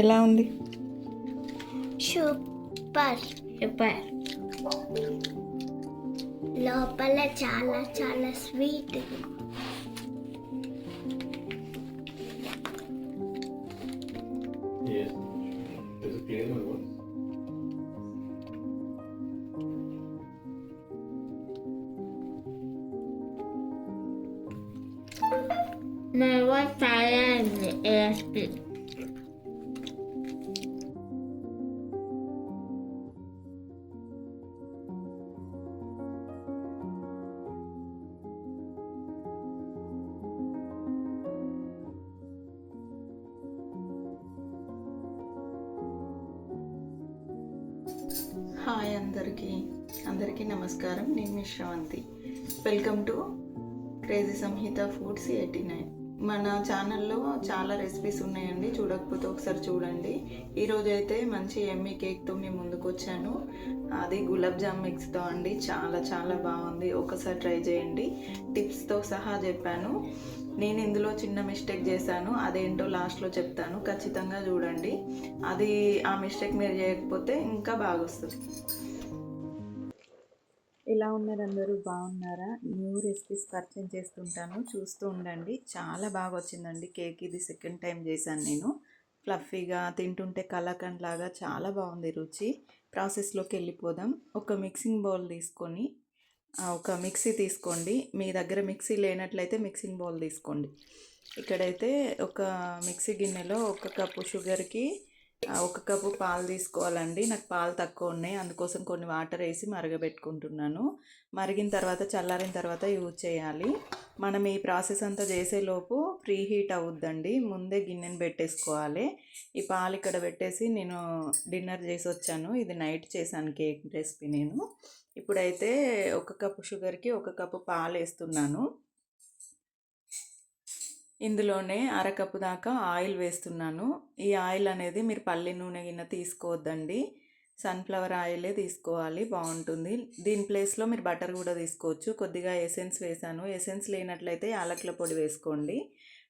ఎలా ఉంది super super లోపల చాలా చాలా sweet Yes. Is it clear or what? Never try an ASP. Hi అందరికీ. అందరికీ నమస్కారం. నేను మీ Sravanthi. Welcome to crazy Samhitha foods eighty nine. మన ఛానల్లో చాలా రెసిపీస్ ఉన్నాయండి. చూడకపోతే ఒకసారి చూడండి. ఈరోజు అయితే మంచి ఎమ్మీ కేక్తో మేము ముందుకు వచ్చాను. అది గులాబ్ జామ్ మిక్స్తో అండి. చాలా చాలా బాగుంది. ఒకసారి ట్రై చేయండి. టిప్స్తో సహా చెప్పాను. నేను ఇందులో చిన్న మిస్టేక్ చేశాను. అదేంటో లాస్ట్లో చెప్తాను. ఖచ్చితంగా చూడండి. అది ఆ మిస్టేక్ మీరు చేయకపోతే ఇంకా బాగా వస్తుంది ఎలా ఉన్నారు అందరూ? బాగున్నారా? న్యూ రెసిపీస్ పరిచయం చేస్తుంటాను. చూస్తూ ఉండండి. చాలా బాగా వచ్చిందండి కేక్ ఇది సెకండ్ టైం చేశాను నేను. ఫ్లఫీగా తింటుంటే కలాకండ్ లాగా చాలా బాగుంది రుచి. ప్రాసెస్లోకి వెళ్ళిపోదాం. ఒక మిక్సింగ్ బౌల్ తీసుకొని ఒక మిక్సీ తీసుకోండి. మీ దగ్గర మిక్సీ లేనట్లయితే మిక్సింగ్ బౌల్ తీసుకోండి. ఇక్కడైతే ఒక మిక్సీ గిన్నెలో ఒక కప్పు షుగర్కి ఒక కప్పు పాలు తీసుకోవాలండి. నాకు పాలు తక్కువ ఉన్నాయి. అందుకోసం కొన్ని వాటర్ వేసి మరగబెట్టుకుంటున్నాను. మరిగిన తర్వాత చల్లారిన తర్వాత యూజ్ చేయాలి. మనం ఈ ప్రాసెస్ అంతా చేసేలోపు ప్రీ హీట్ అవుద్దండి. ముందే గిన్నెని పెట్టేసుకోవాలి. ఈ పాలు ఇక్కడ పెట్టేసి నేను డిన్నర్ చేసి వచ్చాను. ఇది నైట్ చేశాను కేక్ రెసిపీ నేను. ఇప్పుడైతే ఒక కప్పు షుగర్కి ఒక కప్పు పాలు వేస్తున్నాను. ఇందులోనే అరకప్పు దాకా ఆయిల్ వేస్తున్నాను. ఈ ఆయిల్ అనేది మీరు పల్లి నూనె గిన్నె తీసుకోవద్దండి. సన్ఫ్లవర్ ఆయిలే తీసుకోవాలి బాగుంటుంది. దీని ప్లేస్లో మీరు బటర్ కూడా తీసుకోవచ్చు. కొద్దిగా ఎసెన్స్ వేసాను. ఎసెన్స్ లేనట్లయితే యాలకుల పొడి వేసుకోండి.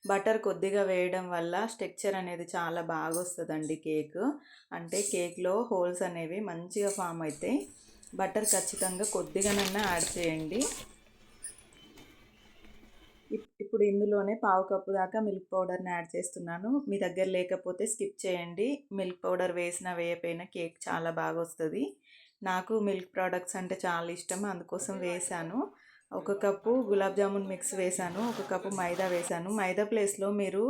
బటర్ కొద్దిగా వేయడం వల్ల స్ట్రక్చర్ అనేది చాలా బాగా వస్తుందండి కేక్. అంటే కేక్లో హోల్స్ అనేవి మంచిగా ఫామ్ అవుతాయి బటర్ ఖచ్చితంగా కొద్దిగానన్నా యాడ్ చేయండి. ఇప్పుడు ఇందులోనే పావు కప్పు దాకా మిల్క్ పౌడర్ని యాడ్ చేస్తున్నాను. మీ దగ్గర లేకపోతే స్కిప్ చేయండి. మిల్క్ పౌడర్ వేసిన వేయపోయిన కేక్ చాలా బాగా వస్తుంది. నాకు మిల్క్ ప్రోడక్ట్స్ అంటే చాలా ఇష్టం. అందుకోసం వేసాను ఒక కప్పు గులాబ్ జామున్ మిక్స్ వేసాను ఒక కప్పు మైదా వేసాను మైదా ప్లేస్లో మీరు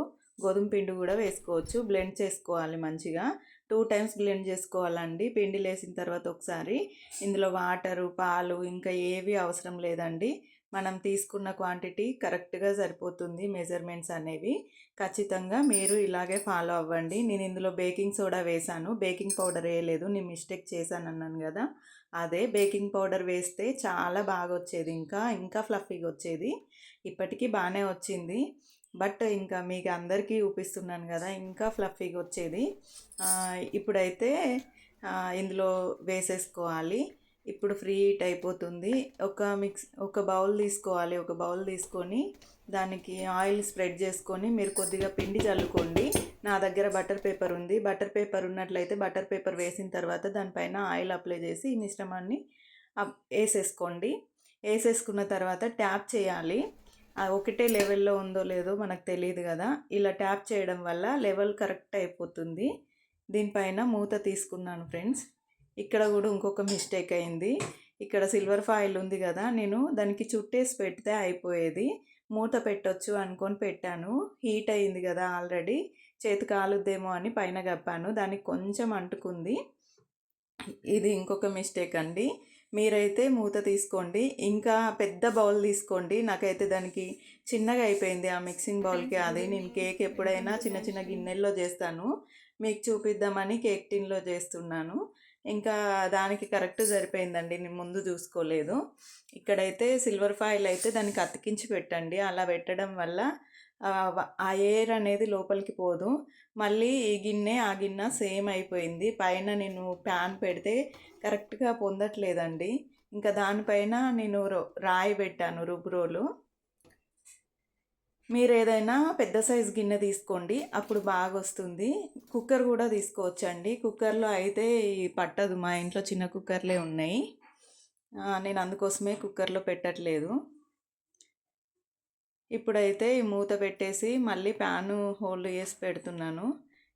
గోధుమ పిండి కూడా వేసుకోవచ్చు. బ్లెండ్ చేసుకోవాలి మంచిగా. టూ టైమ్స్ బ్లెండ్ చేసుకోవాలండి. పిండి లేసిన తర్వాత ఒకసారి ఇందులో వాటరు పాలు ఇంకా ఏవి అవసరం లేదండి. మనం తీసుకున్న క్వాంటిటీ కరెక్ట్గా సరిపోతుంది మెజర్మెంట్స్ అనేవి. ఖచ్చితంగా మీరు ఇలాగే ఫాలో అవ్వండి. నేను ఇందులో బేకింగ్ సోడా వేసాను బేకింగ్ పౌడర్ వేయలేదు. నేను మిస్టేక్ చేశాను అన్నాను కదా. అదే బేకింగ్ పౌడర్ వేస్తే చాలా బాగా వచ్చేది. ఇంకా ఇంకా ఫ్లఫీగా వచ్చేది. ఇప్పటికీ బాగానే వచ్చింది. బట్ ఇంకా మీకు అందరికీ చూపిస్తున్నాను కదా ఇంకా ఫ్లఫీగా వచ్చేది. ఇప్పుడైతే ఇందులో వేసేసుకోవాలి. ఇప్పుడు ఫ్రీ హీట్ అయిపోతుంది. ఒక మిక్స్ ఒక బౌల్ తీసుకోవాలి. ఒక బౌల్ తీసుకొని దానికి ఆయిల్ స్ప్రెడ్ చేసుకొని మీరు కొద్దిగా పిండి చల్లుకోండి. నా దగ్గర బటర్ పేపర్ ఉంది. బటర్ పేపర్ ఉన్నట్లయితే బటర్ పేపర్ వేసిన తర్వాత దానిపైన ఆయిల్ అప్లై చేసి ఈ మిశ్రమాన్ని అప్- వేసేసుకోండి. వేసేసుకున్న తర్వాత ట్యాప్ చేయాలి. ఒకటే లెవెల్లో ఉందో లేదో మనకు తెలియదు కదా. ఇలా ట్యాప్ చేయడం వల్ల లెవెల్ కరెక్ట్ అయిపోతుంది. దీనిపైన మూత తీసుకున్నాను ఫ్రెండ్స్. ఇక్కడ కూడా ఇంకొక మిస్టేక్ అయింది. ఇక్కడ సిల్వర్ ఫాయిల్ ఉంది కదా నేను దానికి చుట్టేసి పెడితే అయిపోయేది. మూత పెట్టొచ్చు అనుకొని పెట్టాను. హీట్ అయింది కదా ఆల్రెడీ చేతి కాలుద్దేమో అని పైన కప్పాను. దానికి కొంచెం అంటుకుంది. ఇది ఇంకొక మిస్టేక్ అండి. మీరైతే మూత తీసుకోండి. ఇంకా పెద్ద బౌల్ తీసుకోండి. నాకైతే దానికి చిన్నగా అయిపోయింది ఆ మిక్సింగ్ బౌల్కి అది నేను కేక్ ఎప్పుడైనా చిన్న చిన్న గిన్నెల్లో చేస్తాను. మీకు చూపిద్దామని కేక్ టిన్లో చేస్తున్నాను. ఇంకా దానికి కరెక్ట్ సరిపోయిందండి. నేను ముందు చూసుకోలేదు. ఇక్కడైతే సిల్వర్ ఫాయిల్ అయితే దానికి అతికించి పెట్టండి. అలా పెట్టడం వల్ల ఆ ఎయిర్ అనేది లోపలికి పోదు. మళ్ళీ ఈ గిన్నె ఆ గిన్నె సేమ్ అయిపోయింది. పైన నేను ప్యాన్ పెడితే కరెక్ట్గా పొందట్లేదండి. ఇంకా దానిపైన నేను రో- రాయి పెట్టాను రుబ్బురోలు మీరు ఏదైనా పెద్ద సైజ్ గిన్నె తీసుకోండి అప్పుడు బాగా వస్తుంది కుక్కర్ కూడా తీసుకోవచ్చండి. కుక్కర్లో అయితే పట్టదు. మా ఇంట్లో చిన్న కుక్కర్లే ఉన్నాయి. నేను అందుకోసమే కుక్కర్లో పెట్టట్లేదు. ఇప్పుడైతే ఈ మూత పెట్టేసి మళ్ళీ ప్యాను హోల్డ్ చేసి పెడుతున్నాను.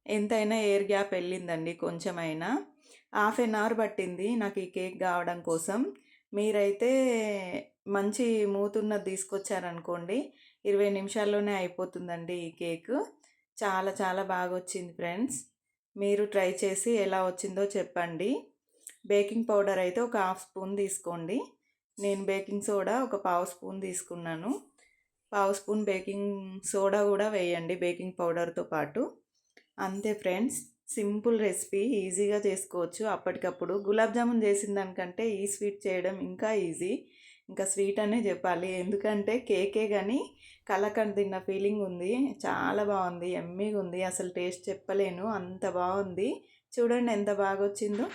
ఎంతైనా ఎయిర్ గ్యాప్ వెళ్ళిందండి కొంచెమైనా. హాఫ్ ఎన్ అవర్ పట్టింది నాకు ఈ కేక్ కావడం కోసం. మీరైతే మంచి మూతున్నది తీసుకొచ్చారనుకోండి ఇరవై నిమిషాల్లోనే అయిపోతుందండి ఈ కేక్. చాలా చాలా బాగా వచ్చింది ఫ్రెండ్స్. మీరు ట్రై చేసి ఎలా వచ్చిందో చెప్పండి. బేకింగ్ పౌడర్ అయితే ఒక హాఫ్ స్పూన్ తీసుకోండి. నేను బేకింగ్ సోడా ఒక పావు స్పూన్ తీసుకున్నాను. పావు స్పూన్ బేకింగ్ సోడా కూడా వేయండి బేకింగ్ పౌడర్తో పాటు. అంతే ఫ్రెండ్స్. సింపుల్ రెసిపీ ఈజీగా చేసుకోవచ్చు. అప్పటికప్పుడు గులాబ్ జామున్ చేసిన దానికంటే ఈ స్వీట్ చేయడం ఇంకా ఈజీ. ఇంకా స్వీట్ అనే చెప్పాలి. ఎందుకంటే కేకే కానీ కలకండ తిన్న ఫీలింగ్ ఉంది. చాలా బాగుంది. ఎమ్మీగా ఉంది. అసలు టేస్ట్ చెప్పలేను. అంత బాగుంది. చూడండి ఎంత బాగా వచ్చిందో